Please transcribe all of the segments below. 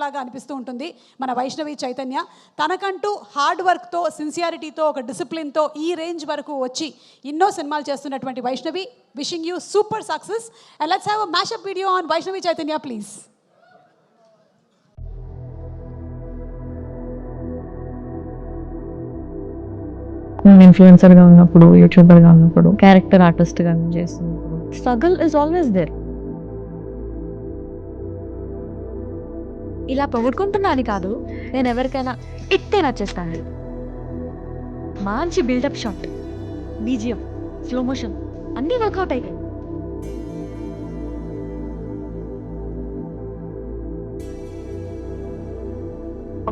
లాగా అనిపిస్తూ ఉంటుంది. మన వైష్ణవి చైతన్య తనకంటూ హార్డ్ వర్క్తో సిన్సియారిటీతో ఒక డిసిప్లిన్తో ఈ రేంజ్ వరకు వచ్చి ఎన్నో సినిమాలు చేస్తున్నటువంటి Vaishnavi. Wishing you super success and let's have a mashup video on Vaishnavi Chaitanya please నేను ఇన్ఫ్లుయెన్సర్గా ఉన్నప్పుడు యూట్యూబర్గా ఉన్నప్పుడు క్యారెక్టర్ ఆర్టిస్ట్గా చేస్తున్నప్పుడు. స్ట్రగుల్ ఇస్ ఆల్వేస్ దేర్ ఇలా పొగుడుకుంటున్నా అని కాదు నేను ఎవరికైనా ఇట్టే నచ్చేస్తాను మంచి buildup shot BGM slow motion అన్నీ వర్కౌట్ అయ్యాయి.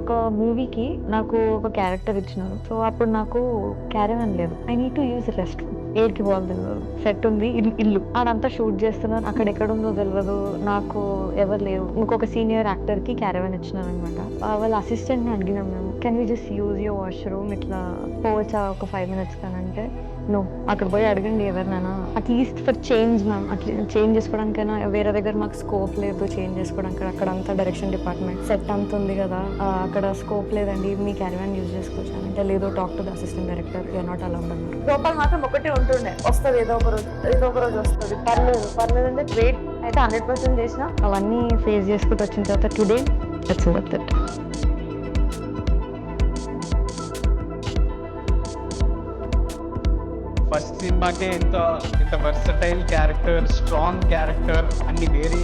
ఒక మూవీకి నాకు ఒక క్యారెక్టర్ ఇచ్చినారు. సో అప్పుడు నాకు క్యారెవన్ లేదు. I need to use rest ఏడికి పోవాలి తెలియదు సెట్ ఉంది ఇల్లు. ఆడంతా షూట్ చేస్తున్నారు అక్కడ ఎక్కడ ఉందో తెలియదు నాకు ఎవరు లేరు. ఇంకొక సీనియర్ యాక్టర్కి ఇచ్చినాను అనమాట వాళ్ళ అసిస్టెంట్ని అడిగినాం మేము. Can we just use your washroom ఇట్లా పోవచ్చా ఒక ఫైవ్ మినిట్స్ కానీ అంటే నో అక్కడ పోయి అడగండి ఎవరినైనా. At least for change ma'am అట్లా చేంజ్ చేసుకోవడానికైనా వేరే దగ్గర మాకు స్కోప్ లేదు చేంజ్ చేసుకోవడానికి అక్కడ అంతా డైరెక్షన్ డిపార్ట్మెంట్ సెట్ అంత ఉంది కదా. అక్కడ స్కోప్ లేదండి. మీ క్యారీవన్ యూజ్ చేసుకోవచ్చు అంటే లేదు talk to the assistant director you are not allowed అన్నారు. మాత్రం ఒకటే ఉంటుండే. వస్తుంది ఏదో ఒక రోజు ఏదో ఒక రోజు వస్తుంది. పర్లేదు పర్లేదు అంటే వెయిట్ అయితే హండ్రెడ్ పర్సెంట్ చేసిన అవన్నీ ఫేస్ చేసుకుంటూ వచ్చిన తర్వాత today it's worth it first సినిమాకే ఇంత ఇంత వర్సటైల్ క్యారెక్టర్ స్ట్రాంగ్ క్యారెక్టర్ అన్ని వేరే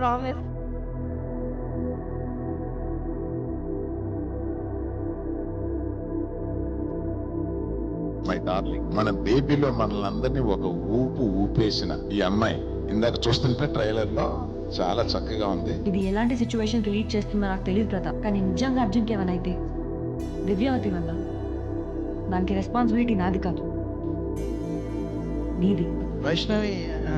ప్రామిస్ మై డార్లింగ్ మన బేబీలో మనల్ని అందరినీ ఒక ఊపు ఊపేసిన ఈ అమ్మాయి ఇందాక చూస్తుంటే ట్రైలర్లో చాలా చక్కగా ఉంది. ఇది ఎలాంటి సిచ్యువేషన్ రిలీజ్ చేస్తుందో నాకు తెలియదు ప్రతాప్ కానీ నిజంగా అర్జున్కి ఏమైనా అయితే? దివ్యావతి వల్ల. దానికి రెస్పాన్సిబిలిటీ నాది కాదు. నీది. వైష్ణవి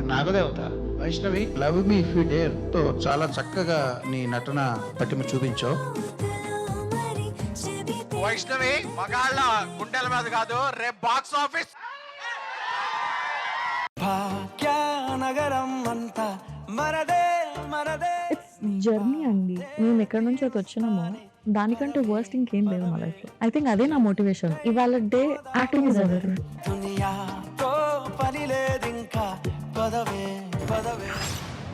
నాగదేవత. Vaishnavi love me if you dare. తో చాలా చక్కగా నీ నటన పటిమ చూపించావు. వైష్ణవి మగాళ్ళ గుండెల మీద కాదు రేపు బాక్స్ ఆఫీస్ జర్నీ అండి. మేము ఎక్కడి నుంచి అయితే వచ్చినామో దానికంటే వర్స్ట్ ఇంకేం లేదు మా లైఫ్లో. ఐ థింక్ అదే నా మోటివేషన్ ఇవాళ డే యాక్టింగ్ ఇస్ ఎవర్ దునియా తో పనిలే